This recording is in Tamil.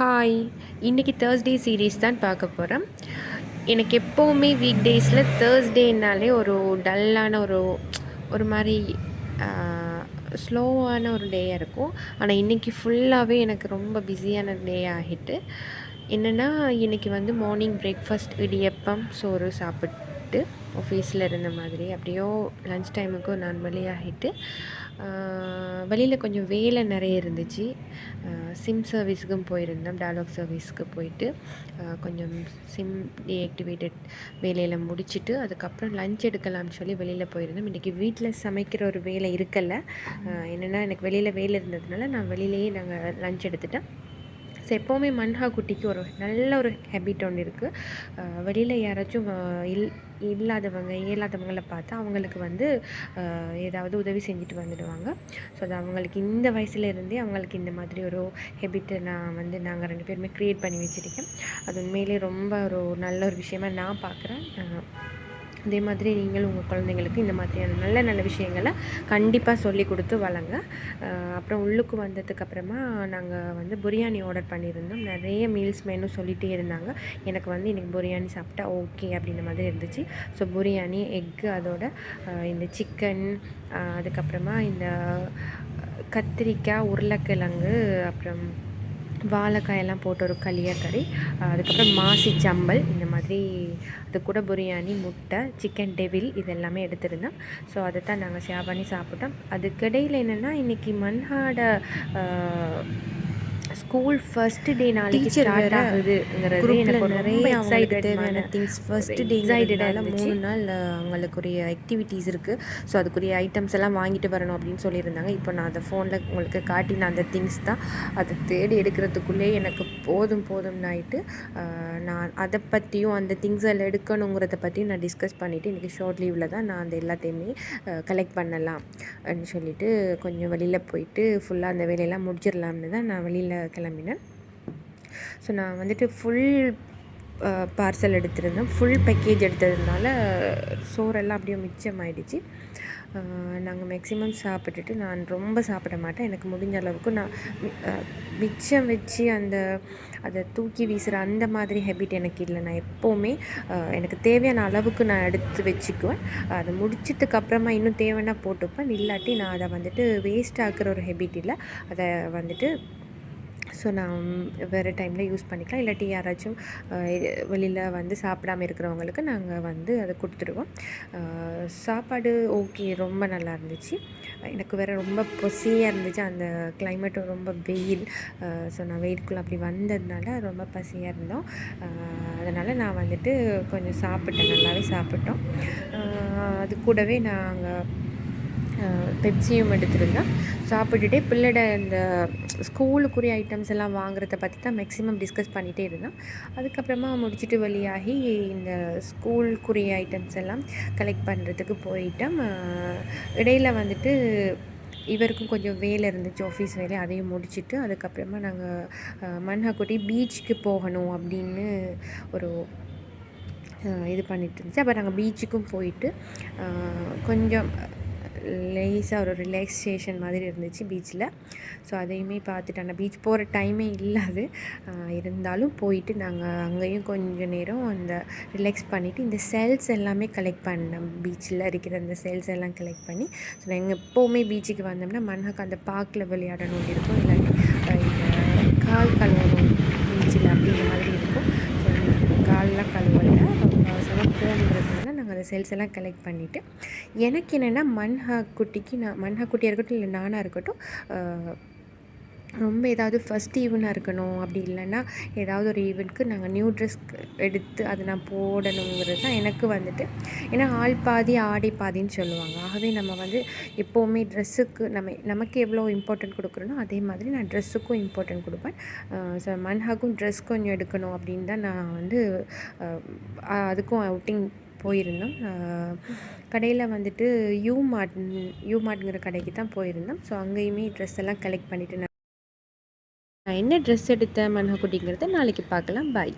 ஹாய் இன்றைக்கி தேர்ஸ்டே சீரீஸ் தான் பார்க்க போகிறேன் எனக்கு எப்போவுமே வீக் டேஸில் தேர்ஸ்டேனாலே ஒரு டல்லான ஒரு ஒரு மாதிரி ஸ்லோவான ஒரு டேயாக இருக்கும். ஆனால் இன்றைக்கி ஃபுல்லாகவே எனக்கு ரொம்ப பிஸியான டே ஆகிட்டு என்னென்னா இன்றைக்கி வந்து மார்னிங் பிரேக்ஃபாஸ்ட் இடியப்பம் சோறு சாப்பிட்டு ஆஃபீஸில் இருந்த மாதிரி அப்படியோ லன்ச் டைமுக்கு நான் ஆகிட்டு வெளியில் கொஞ்சம் வேலை நிறைய இருந்துச்சு. சிம் சர்வீஸுக்கும் போயிருந்தோம் டயலாக் சர்வீஸ்க்கு போயிட்டு கொஞ்சம் சிம் டீஆக்டிவேட்டட் வேலையில் முடிச்சுட்டு அதுக்கப்புறம் லஞ்ச் எடுக்கலாம்னு சொல்லி வெளியில் போயிருந்தோம். இன்றைக்கி வீட்டில் சமைக்கிற ஒரு வேலை இருக்கலை. என்னென்னா எனக்கு வெளியில் வேலை இருந்ததுனால நான் வெளியிலேயே நாங்கள் லஞ்ச் எடுத்துட்டேன் ஸோ எப்போவுமே மன்ஹா குட்டிக்கு ஒரு நல்ல ஒரு ஹேபிட் ஒன்று இருக்குது வெளியில் யாராச்சும் இல் இல்லாதவங்க இயலாதவங்களை பார்த்தா அவங்களுக்கு வந்து ஏதாவது உதவி செஞ்சுட்டு வந்துடுவாங்க. ஸோ அது அவங்களுக்கு இந்த வயசுலேருந்தே அவங்களுக்கு இந்த மாதிரி ஒரு ஹெபிட்டை நான் வந்து நாங்கள் ரெண்டு பேருமே க்ரியேட் பண்ணி வச்சுருக்கேன். அது உண்மையிலே ரொம்ப ஒரு நல்ல ஒரு விஷயமாக நான் பார்க்குறேன். அதே மாதிரி நீங்களும் உங்கள் குழந்தைங்களுக்கு இந்த மாதிரியான நல்ல நல்ல விஷயங்களை கண்டிப்பாக சொல்லி கொடுத்து வளங்க. அப்புறம் உள்ளுக்கு வந்ததுக்கப்புறமா நாங்கள் வந்து பிரியாணி ஆர்டர் பண்ணியிருந்தோம். நிறைய மீல்ஸ் மெனு சொல்லிகிட்டே இருந்தாங்க. எனக்கு வந்து இன்றைக்கி பிரியாணி சாப்பிட்டா ஓகே அப்படின்ற மாதிரி இருந்துச்சு. ஸோ பிரியாணி எக்கு அதோட இந்த சிக்கன் அதுக்கப்புறமா இந்த கத்திரிக்காய் உருளைக்கிழங்கு அப்புறம் வாழைக்காயெல்லாம் போட்டு ஒரு களியக்கறி அதுக்கப்புறம் மாசி சம்பல் இந்த மாதிரி அது கூட பிரியாணி முட்டை சிக்கன் டெவில் இது எல்லாமே எடுத்திருந்தோம். ஸோ அதை தான் நாங்கள் ஷேர் பண்ணி சாப்பிட்டோம். அதுக்கிடையில் என்னென்னா இன்றைக்கி மண்ஹாட ஸ்கூல் ஃபர்ஸ்ட் டே நாளைக்கு ஸ்டார்ட் ஆகுதுங்கிறது எனக்கு நிறைய எக்ஸைட்டட் தேவையான திங்ஸ் ஃபர்ஸ்ட் டே எக்ஸைட்டடாக மூணு நாள் அவங்களுக்குரிய ஆக்டிவிட்டீஸ் இருக்குது ஸோ அதுக்குரிய ஐட்டம்ஸ் எல்லாம் வாங்கிட்டு வரணும் அப்படின்னு சொல்லியிருந்தாங்க. இப்போ நான் அதை ஃபோனில் உங்களுக்கு காட்டின அந்த திங்ஸ் தான். அதை தேடி எடுக்கிறதுக்குள்ளே எனக்கு போதும் போதும்னு ஆகிட்டு நான் அதை பற்றியும் அந்த திங்ஸ் எல்லாம் எடுக்கணுங்கிறத பற்றியும் நான் டிஸ்கஸ் பண்ணிவிட்டு இன்றைக்கி ஷார்ட் லீவில் தான் நான் அந்த எல்லாத்தையுமே கலெக்ட் பண்ணலாம் அப்படின்னு சொல்லிட்டு கொஞ்சம் வெளியில் போயிட்டு ஃபுல்லாக அந்த வேலையெல்லாம் முடிச்சிடலாம்னு தான் நான் வெளியில் கிளம்பினேன். ஸோ நான் வந்துட்டு ஃபுல் பார்சல் எடுத்திருந்தேன். ஃபுல் பேக்கேஜ் எடுத்ததுனால சோறெல்லாம் அப்படியே மிச்சமாயிடுச்சு. நாங்கள் மேக்ஸிமம் சாப்பிட்டுட்டு நான் ரொம்ப சாப்பிட மாட்டேன். எனக்கு முடிஞ்ச அளவுக்கு நான் மிச்சம் வச்சு அந்த அதை தூக்கி வீசுகிற அந்த மாதிரி ஹேபிட் எனக்கு இல்லை. நான் எப்போவுமே எனக்கு தேவையான அளவுக்கு நான் எடுத்து வச்சுக்குவேன். அதை முடிச்சதுக்கப்புறமா இன்னும் தேவைன்னா போட்டுப்பேன். இல்லாட்டி நான் அதை வந்துட்டு வேஸ்ட் ஆக்குற ஒரு ஹேபிட் இல்லை. அதை வந்துட்டு ஸோ நான் வேறு டைமில் யூஸ் பண்ணிக்கலாம். இல்லாட்டி யாராச்சும் வெளியில் வந்து சாப்பிடாம இருக்கிறவங்களுக்கு நாங்கள் வந்து அதை கொடுத்துருவோம் சாப்பாடு ஓகே ரொம்ப நல்லா இருந்துச்சு. எனக்கு வேறு ரொம்ப பசியாக இருந்துச்சு. அந்த கிளைமேட்டும் ரொம்ப வெயில். ஸோ நான் வெயிலுக்குள்ளே அப்படி வந்ததுனால ரொம்ப பசியாக இருந்தோம். அதனால் நான் வந்துட்டு கொஞ்சம் சாப்பிட்டேன். நல்லாவே சாப்பிட்டோம். அது கூடவே நாங்கள் பெப்சியும் எடுத்திருந்தேன். சாப்பிட்டுட்டே பிள்ளைட இந்த ஸ்கூலுக்குரிய ஐட்டம்ஸ் எல்லாம் வாங்குறத பற்றி தான் மேக்ஸிமம் டிஸ்கஸ் பண்ணிகிட்டே இருந்தோம் அதுக்கப்புறமா முடிச்சுட்டு வழியாகி இந்த ஸ்கூலுக்குரிய ஐட்டம்ஸ் எல்லாம் கலெக்ட் பண்ணுறதுக்கு போயிட்டேன். இடையில் வந்துட்டு இவருக்கும் கொஞ்சம் வேலை இருந்துச்சு ஆஃபீஸ் வேலை அதையும் முடிச்சுட்டு அதுக்கப்புறமா நாங்கள் மன்ஹாக்குட்டி பீச்சுக்கு போகணும் அப்படின்னு ஒரு இது பண்ணிட்டு இருந்துச்சு. அப்போ நாங்கள் பீச்சுக்கும் போயிட்டு கொஞ்சம் லேஸாக ஒரு ரிலாக்ஸேஷன் மாதிரி இருந்துச்சு பீச்சில் ஸோ அதையுமே பார்த்துட்டு ஆனால் பீச் போகிற டைமே இல்லாது. இருந்தாலும் போயிட்டு நாங்கள் அங்கேயும் கொஞ்சம் நேரம் அந்த ரிலாக்ஸ் பண்ணிவிட்டு இந்த செல்ஸ் எல்லாமே கலெக்ட் பண்ணோம். பீச்சில் இருக்கிற அந்த செல்ஸ் எல்லாம் கலெக்ட் பண்ணி. ஸோ நாங்கள் எப்போவுமே பீச்சுக்கு வந்தோம்னா மண்ணாக்கு அந்த பார்க்கில் விளையாடணும் இருக்கும். இல்லாட்டி கால் கழுவணும் பீச்சில் அப்படிங்கிற மாதிரி இருக்கும். ஸோ கால்லாம் கழுவலை. அந்த செல்ஸ் எல்லாம் கலெக்ட் பண்ணிவிட்டு எனக்கு என்னென்னா மண்ஹா குட்டிக்கு நான் மண்ஹா குட்டியாக இருக்கட்டும் இல்லை நானாக இருக்கட்டும் ரொம்ப ஏதாவது ஃபஸ்ட் ஈவெண்ட்டாக இருக்கணும் அப்படி இல்லைன்னா ஏதாவது ஒரு ஈவெண்ட்க்கு நாங்கள் நியூ ட்ரெஸ் எடுத்து அதை நான் போடணுங்கிறது தான் எனக்கு வந்துட்டு ஏன்னா ஆள் பாதி ஆடை பாதின்னு சொல்லுவாங்க. ஆகவே நம்ம வந்து எப்போவுமே ட்ரெஸ்ஸுக்கு நம்ம நமக்கு எவ்வளோ இம்பார்ட்டன்ட் கொடுக்குறனோ அதே மாதிரி நான் ட்ரெஸ்ஸுக்கும் இம்பார்ட்டன்ட் கொடுப்பேன். ஸோ மன்ஹாக்கும் ட்ரெஸ் கொஞ்சம் எடுக்கணும் அப்படின்னு தான் நான் வந்து அதுக்கும் அவுட்டிங் போயிருந்தோம். கடையில் வந்துட்டு யூ மார்ட் யூ மார்ட்ங்கிற கடைக்கு தான் போயிருந்தோம். ஸோ அங்கேயுமே ட்ரெஸ் எல்லாம் கலெக்ட் பண்ணிவிட்டு நான் என்ன ட்ரெஸ் எடுத்தேன் மன்ஹகுட்டிங்கிறத நாளைக்கு பார்க்கலாம். பாய்